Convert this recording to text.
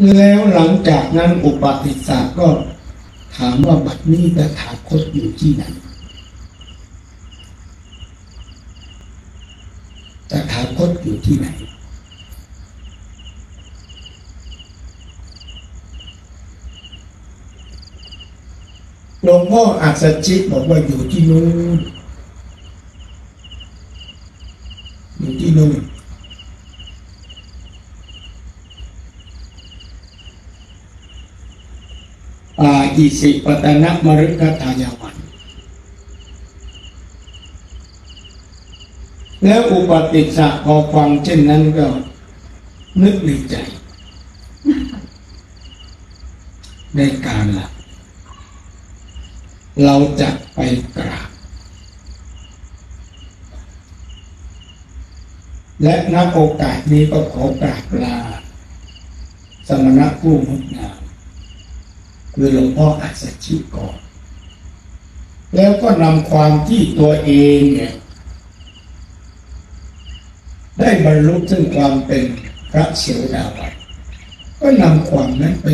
แล้วหลังจากนั้นอุปติสสะก็ถามว่าบัดนี้ตถาคตอยู่ที่ไหนตถาคตอยู่ที่ไหน หลวงพ่ออัศจิตบอกว่าอยู่ที่นู้นอยู่ที่นู้น ปาอิสิปตนะมฤคทายาวันแล้วอุปติสสะพอฟังเช่นนั้นก็นึกในใจได้การละเราจะไปกราบ และณโอกาสนี้ก็ขอกราบลา สมณะผู้งดงาม คือหลวงพ่ออัศชิก่อน แล้วก็นำความที่ตัวเองเนี่ยได้บรรลุถึงความเป็นพระเสดาบันก็นำความนั้นไป